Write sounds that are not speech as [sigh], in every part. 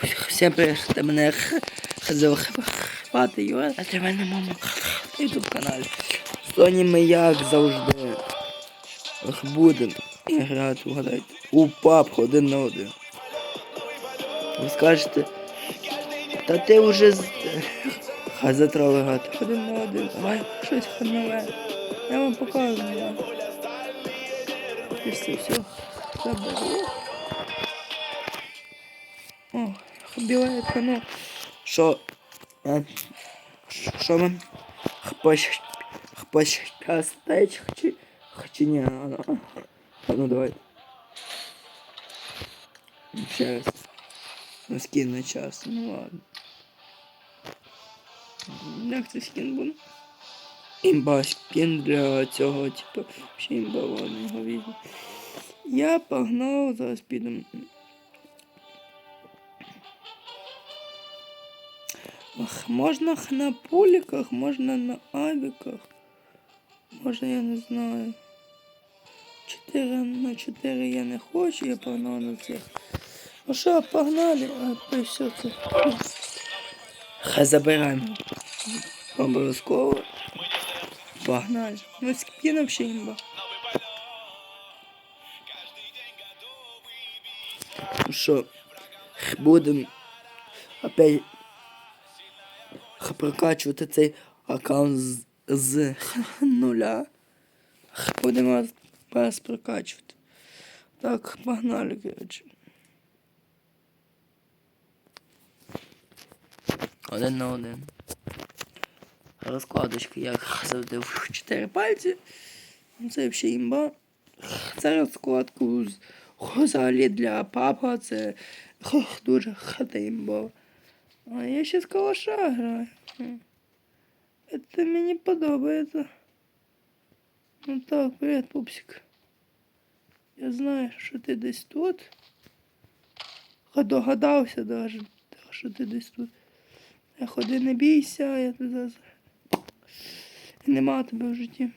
Привіт, це мене хвати Юра, а для мене мама на ютуб каналі. Сьогодні ми як завжди будемо грати, вгадайте, у пап один на один. Ви скажете, та ти вже з... Хай затроли грати один на один, давай щось нове. Я вам покажу. Я. І все, все. Заберу. Біле коно. Що? е, Що ми? Хпощ... Хпощастеч, чи... Чи ні, ну, ну давай. Ще раз. Ну, скін на час, ну ладно. Як це скін буде? Імба скін для цього, типу, ще імба, ладно, його візьму. Я погнав, зараз підемо. Ах, можна на пуліках, можна на авіках. Можна, я не знаю. 4 на 4 я не хочу, я погнав на цих. Ну що, погнали, а то все це. Хай забираємо. Обов'язково. Погнали. Ну скін вообще імба. Ну що, будемо опять прокачувати цей аккаунт з, з [laughs] нуля. Будемо раз прокачувати. Так, погнали, коротше. Один на один. Розкладочки, як завжди в 4 пальці. Це взагалі імба. Це розкладку взагалі для папа, це [laughs] дуже хата імба. А я ще з калаша граю. Це мені подобається. Ну так, привіт, пупсик. Я знаю, що ти десь тут. А догадався даже, що ти десь тут. Я ходи, не бійся, я зараз. Нема тебе в житті.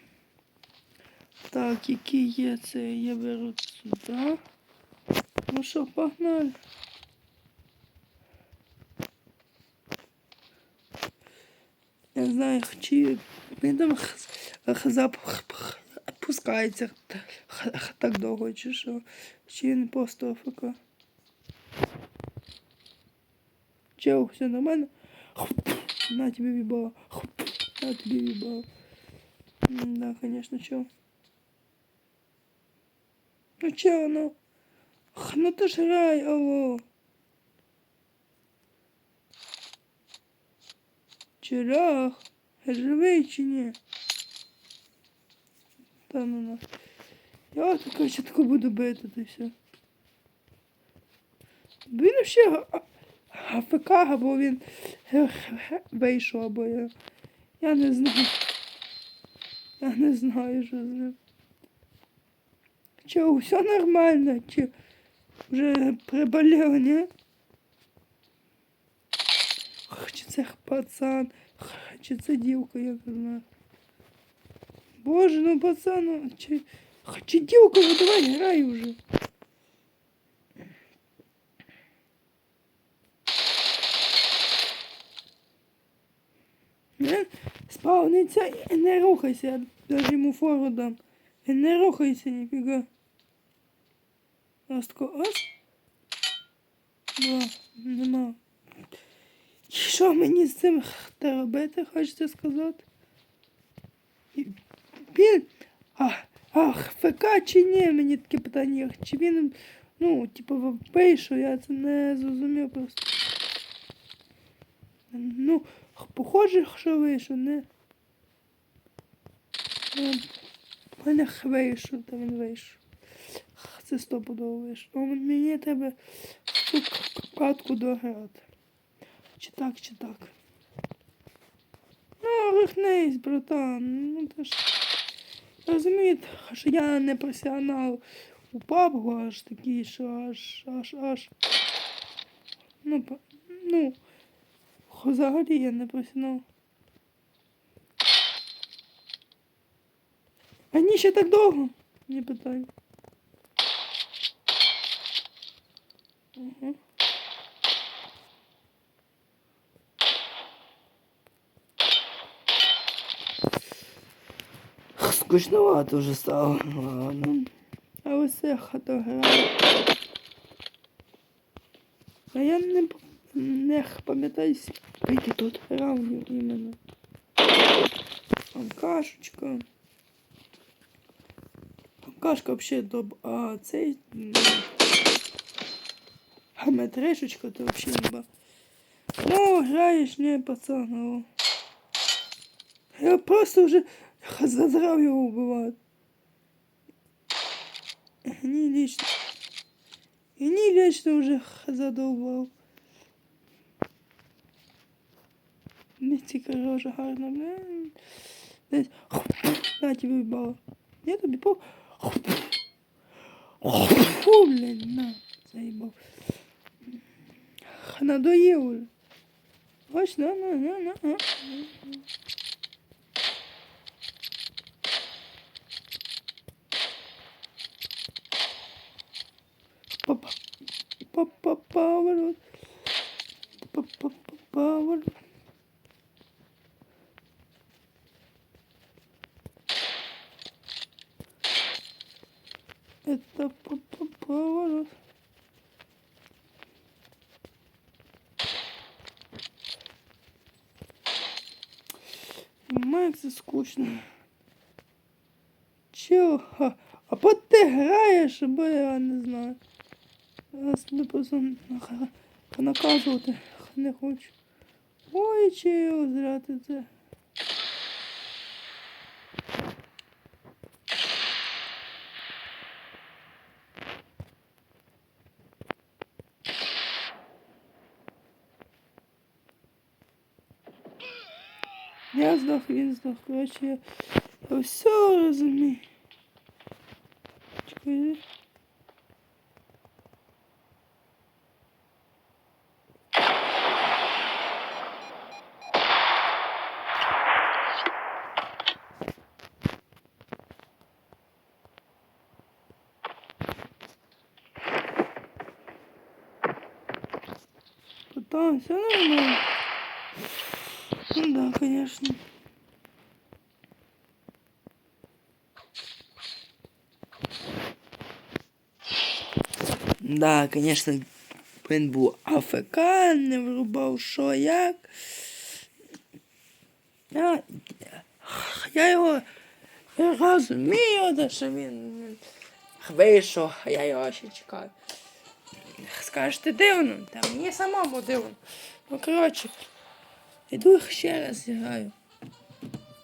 Так, які є це, я беру сюди. Ну що, погнали. Я не знаю, чи він там запах пускається х- х- так довго, чи що. Чи він просто АФК. Чел, все нормально? На тебе вибало. На тебе вибало. Да, конечно, чел. Ну чел, ну. Х, Ну ти ж грай, алло. Чирах, живий чи ні? Та ну на. Я така чітко буду бити, все. Він ще АФК, або він вийшов, або я. Я не знаю. Я не знаю, що з ним. Чи все нормально, чи вже приболів, ні? це пацан, чи це дівка, я не знаю. Боже, ну пацан, ну, чи, чи дівка, ну давай грай уже. Не, спавниться і не рухайся, я даже йому фору дам. І не рухайся, ніфіга. Раз тако, раз. Два, нема. Що мені з цим робити, хочете сказати? Він. А, ах, ФК чи ні? Мені таке питання. Чи він, ну, типу, вийшов, я це не зрозумів просто. Ну, похоже, що вийшов, не. Ну, мене вийшов, та він вийшов. Це стопудово вийшов. Ну, мені треба цю катку дограти. Так, чи так. Ну, рихнись, братан. Ну то ж. Розумієте, що я не професіонал у пабгу аж такий, що аж аж аж. Ну, ну, взагалі я не професіонал. А ні, ще так довго? Не питаю. Угу. Скучновато вже стало. Ладно. А ось це хата грає. А я не, не пам'ятаю, скільки тут раундів іменно. Кашечка. Кашка взагалі доб... А цей... м, Геометришечка, то взагалі не ба. Ну, граєш, не, пацан, ну. Я просто вже задрав його вбивати. Не лично. И не лично уже задовбав. Не тільки рожа гарна, блин. Десь. На тебе вбала. Я тобі по. Фу, блин, на, заїбав. Надоїв уже. Ось, на, на, на, на, Поворот. Поворот. Это поворот. Мать, скучно. Чого? А, от ти граєш, бо я не знаю. Я себе просто нах- наказувати не хочу. Ой, чого зря це. Я здох, він здох. Коротше, я все розумію. Чекай. Все нормально. Ну да, конечно. Да, конечно, він був АФК, не врубав що як. Я, я його розумію, де що він вийшов, а я його ще чекаю. Скажете дивно, та мені самому дивно. Ну, коротше, іду ще раз зіграю.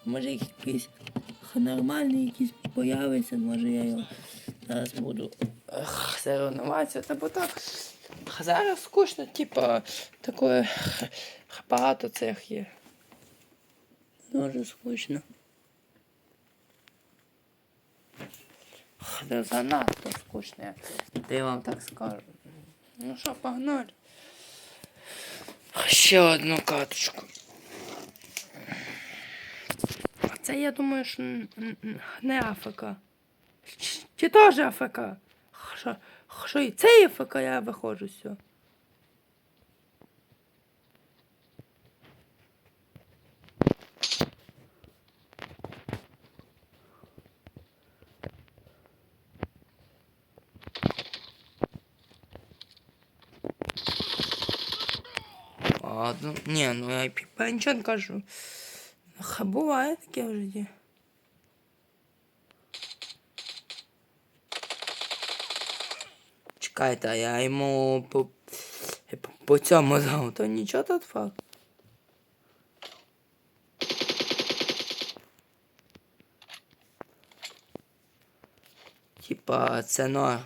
Може якийсь нормальний якийсь появиться, може я його зараз буду ех, соревнуватися. Та бо так зараз скучно, типа такое багато цих є. Дуже скучно. Це занадто скучно, я вам так скажу. Ну що, погнали. Ще одну каточку. А це я думаю, що не АФК. Чи, теж АФК? Що, і це АФК, я виходжу з цього. Ладно. Ні, ну я піпа нічого не кажу. Ха, буває таке в житті. Чекайте, а я йому по, по, по цьому дав, то нічого тут факт. Типа, це норм.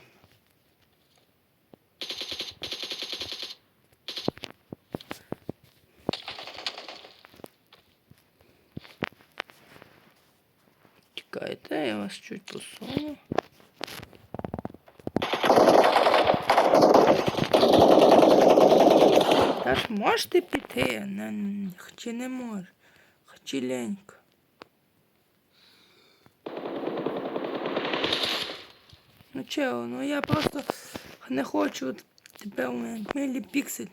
Чуть посуну. Та ж можете піти, чи не може, чи ленько. Ну чого, ну я просто не хочу тебе у мене милі піксель.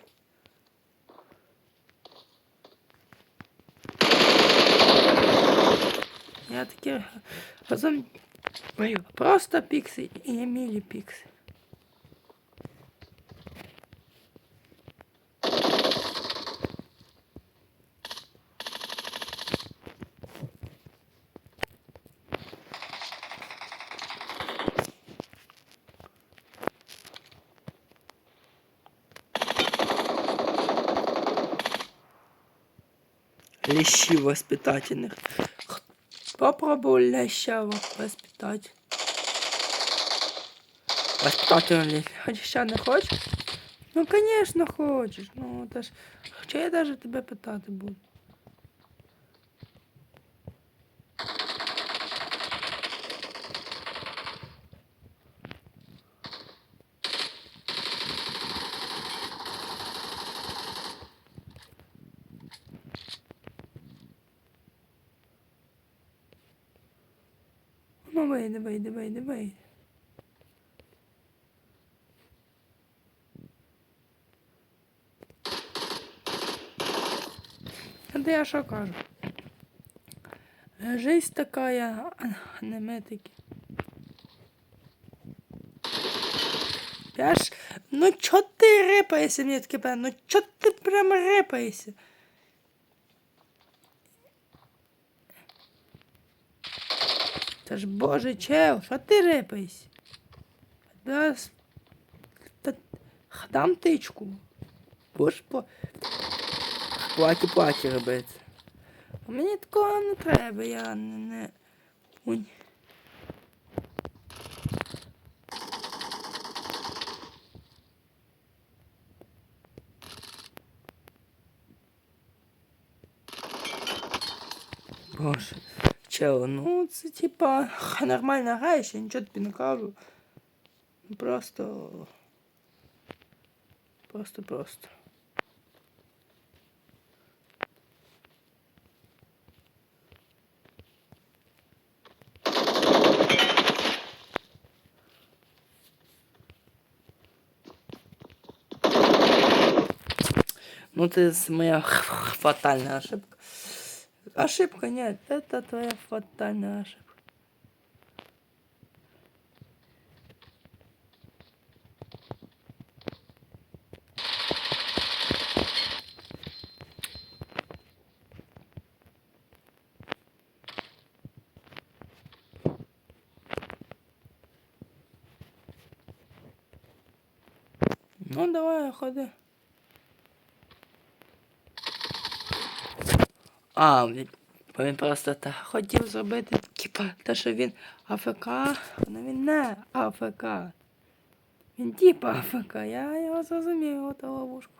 Я такі разом просто піксель і Емілі піксель. Лещи воспитательных. Попробовал леща воспитать. он Хочешь ще не хочеш? Ну, конечно, хочеш. Ну, та ж. Хоча я даже тебе питати буду. Вийди, вийди, вийди, вийди. А де я що кажу? Жизнь така, а не ми такі. Я ж, ну чо ти рипаєшся, мені таке ну чо ти прям рипаєшся? Та ж боже, чел, що ти рипаєшся? Да, та, дам тичку. Будеш по... Платі-платі робити. А мені такого не треба, я не... не... Унь. Боже, чел, ну це типа нормально граєш, я нічого тобі не кажу. Ну, Просто. Просто просто. Ну, ты с- моя фатальная ошибка. Ошибка нет, это твоя фатальная ошибка. Ну, давай, ходи. А, він, просто та хотів зробити, типа, те, що він АФК, але він не АФК. Він типа АФК, я його зрозумів, його ловушку.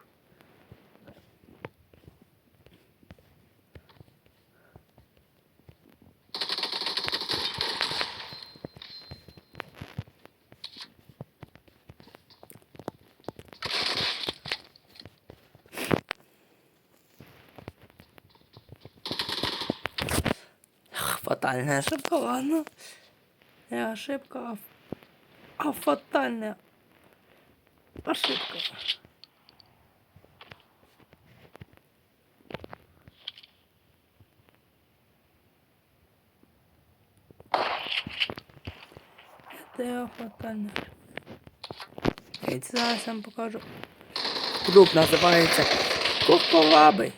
Фатальная ошибка, ладно. Не ошибка, а, фатальная ошибка. Это я фатальная. Я тебе зараз вам покажу. Клуб називається Курколабий.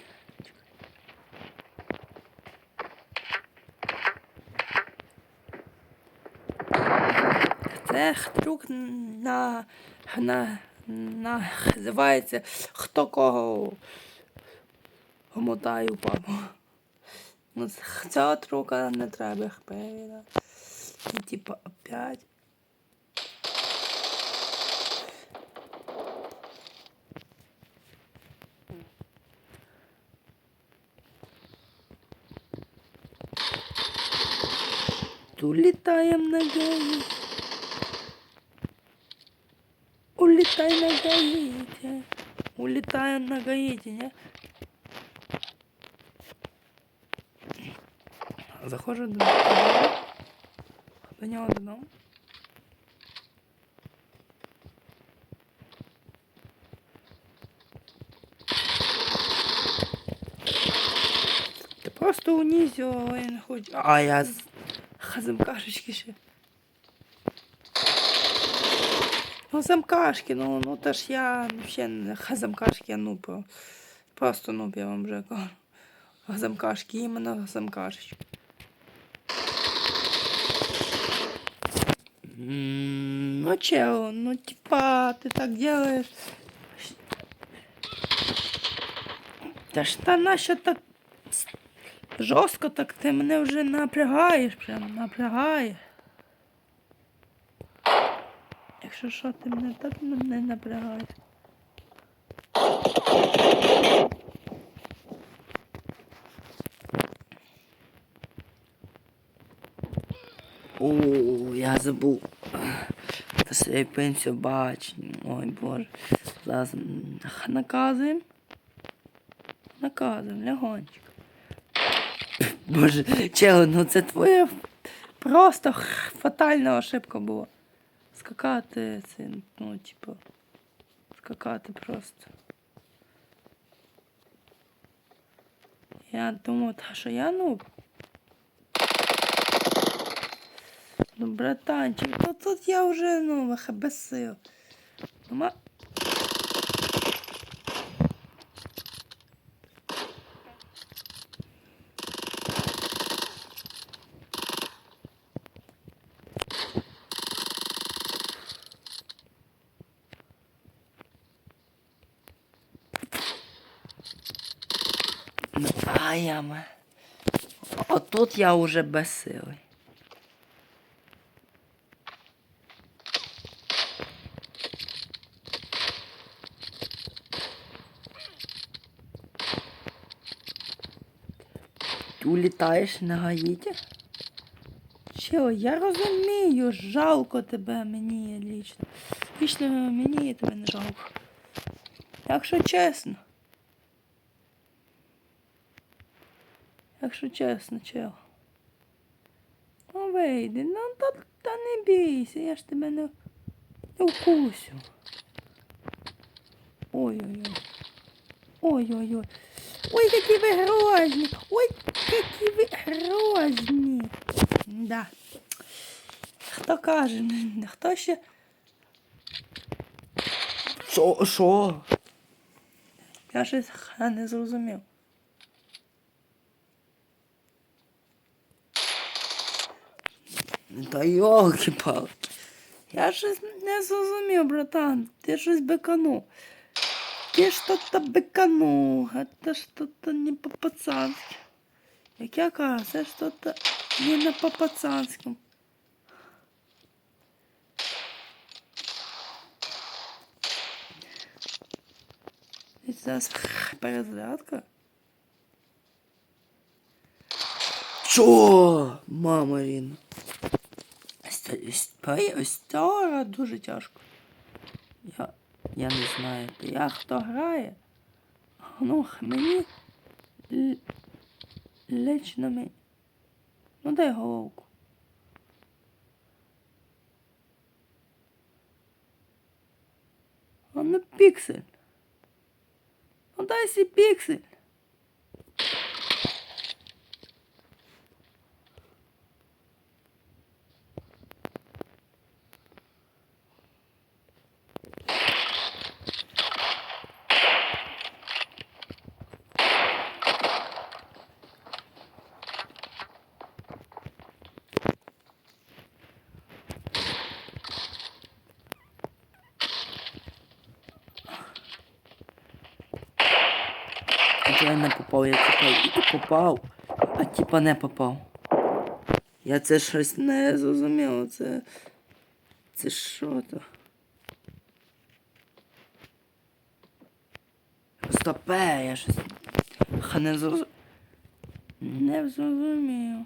Це трюк на, на, на називається хто кого мотає папу. Ну, цього трюка не треба їх. І типа опять. Улетаем на гаите. Улетай на гаите. Улетаем на гаите, не? Заходжу до до нього додому. Ти просто його, я не хочу. А я з- замкашечки ще. Ну, замкашки, ну, ну та ж я ще не замкашки, я ну про. Просто ну я вам вже кажу. Замкашки, іменно замкашечки. Ну чел, ну типа ты так делаешь. Та ж та нащо так жорстко так ти мене вже напрягаєш, прям напрягаєш. Якщо що, ти мене так мене напрягаєш. О, я забув. Та пенсію бач. Ой боже. Зараз наказуємо. Наказуємо, лягончик. Боже, чело, ну це твоя просто фатальна ошибка була. Скакати це, ну, типу. Скакати просто. Я думаю, та що я ну. Ну, братанчик, ну тут я вже, ну, без сил. Нема... Ну, а я. Отут я уже без сили. Ти улітаєш на гаїті? Чо, я розумію, жалко тебе мені лічно. Лічно мені тебе не жалко. Якщо чесно. Якщо чесно, чел. Ну вийди, ну та, та не бійся, я ж тебе не, не вкусю. Ой-ой-ой. Ой-ой-ой. Ой, які ви грозні. Ой, які ви грозні. Да. Хто каже, [laughs] хто ще. Що? Що? Я щось не зрозумів. Та йолки палки Я щось не зрозумів, братан. Ти щось беканув. Ти що-то беканув. Это что-то не по-пацански. Як я кажу, це що-то не на по-пацанському. І зараз перезарядка. Чо? Мама Ріна. Стара дуже тяжко. Я, я не знаю, я хто грає. Ну, мені лично мені. Ну дай головку. А ну піксель. Ну дай сі піксель. А я не попав, я типа і попав, а типа не попав. Я це щось не зрозумів. Це. Це що то? Стопе, я щось. Ха не зрозумів. Не зрозумів.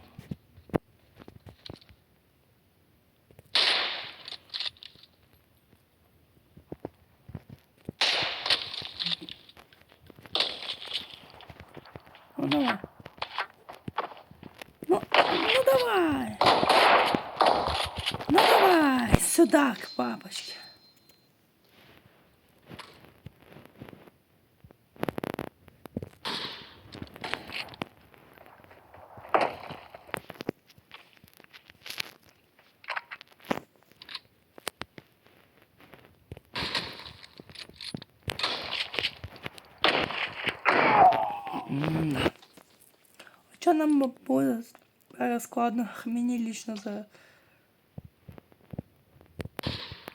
Що нам буде [laughs] зараз складно? Мені лічно зараз.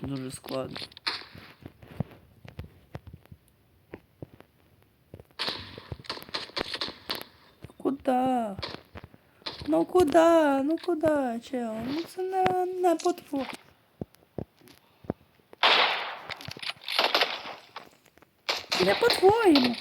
Дуже складно. Куда? Ну куда? Ну куда, чел? Ну це не, не потвор. Не по-твоєму.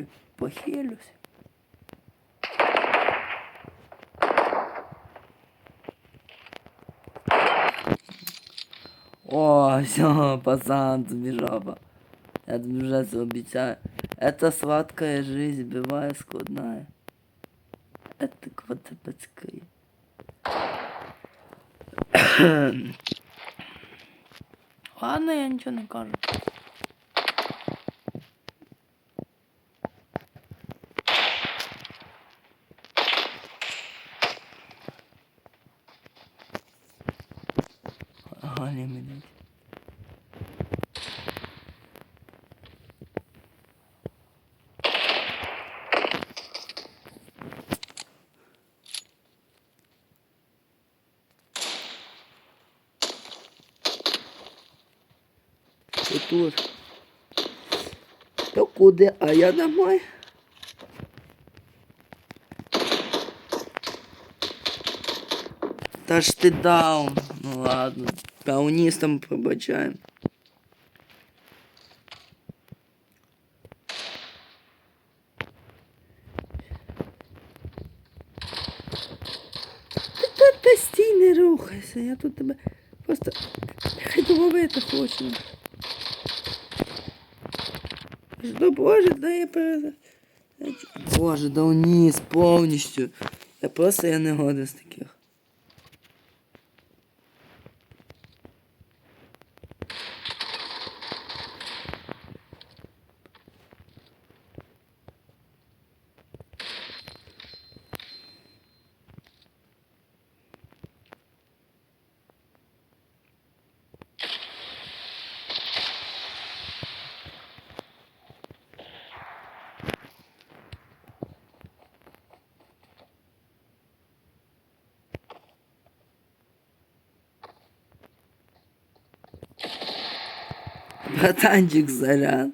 Да, трохи похилюсь. О, все, [laughs] пацан, тобі жопа. Я тобі вже це обіцяю. Это сладкая жизнь бывает складная. Это квадратская. [coughs] Ладно, я нічого не кажу. тут? То куди? А я домой. Та ж ти даун. Ну ладно. Дауністам пробачаємо. Та, та стій, не рухайся, я тут тебе просто ловити хочу. Що, боже, дай я перез... Боже, да вниз повністю. Я просто я не годен з таких. Братанчик Зарян.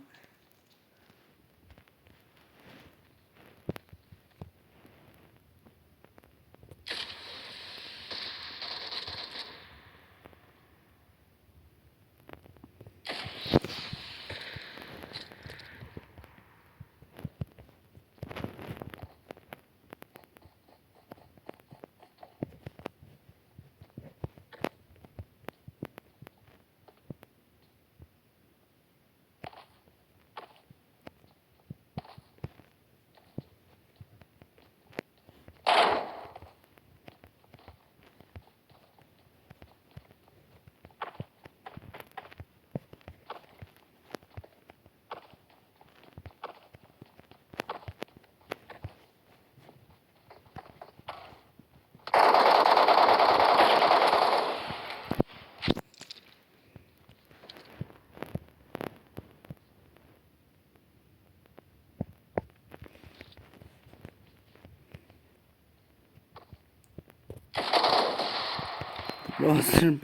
Боже,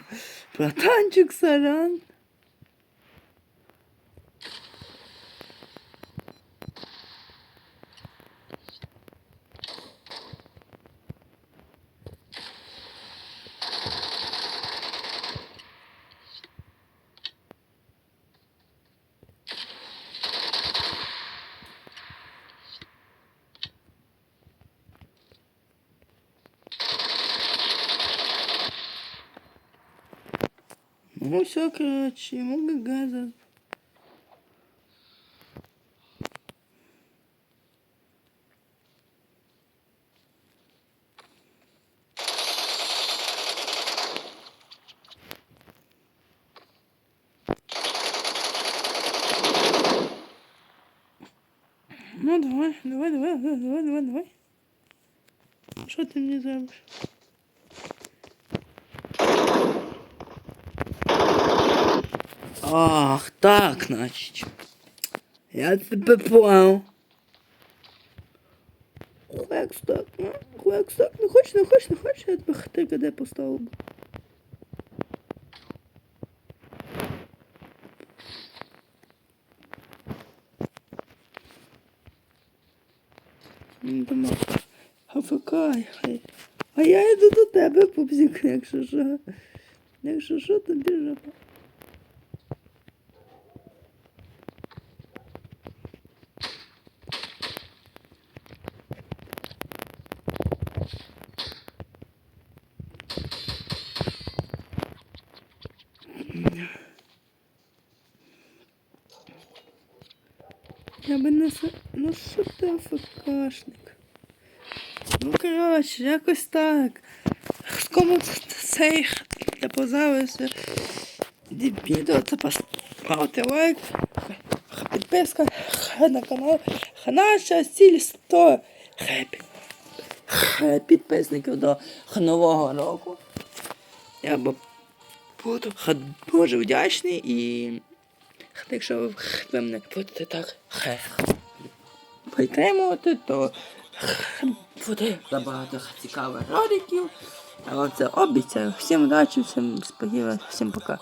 братанчик Саран. Ну все, короче, много газа. Ну давай, давай, давай, давай, давай, давай, давай. Що ти мені Ах, так, значить. Я тебе понял. Хлекс так, ну, хлекс так, не хочеш, не хочеш, не хочеш, я тебе хатика де поставив. Ну, Афакай, хай. А я йду до тебе, пупсик, якщо що. Якщо що, тобі жопа. Я би не. Ну що ти АФКшник? Ну коротше, якось так. Кому цей я позавився. Відео це поставити лайк. Підписка на канал. Наша ціль 100 хепі. Підписників до нового року. Я буду дуже вдячний і якщо ви мене будете так підтримувати, то буде набагато цікавих роликів. Я вам це обіцяю. Всім удачі, всім сподіваюся, всім пока.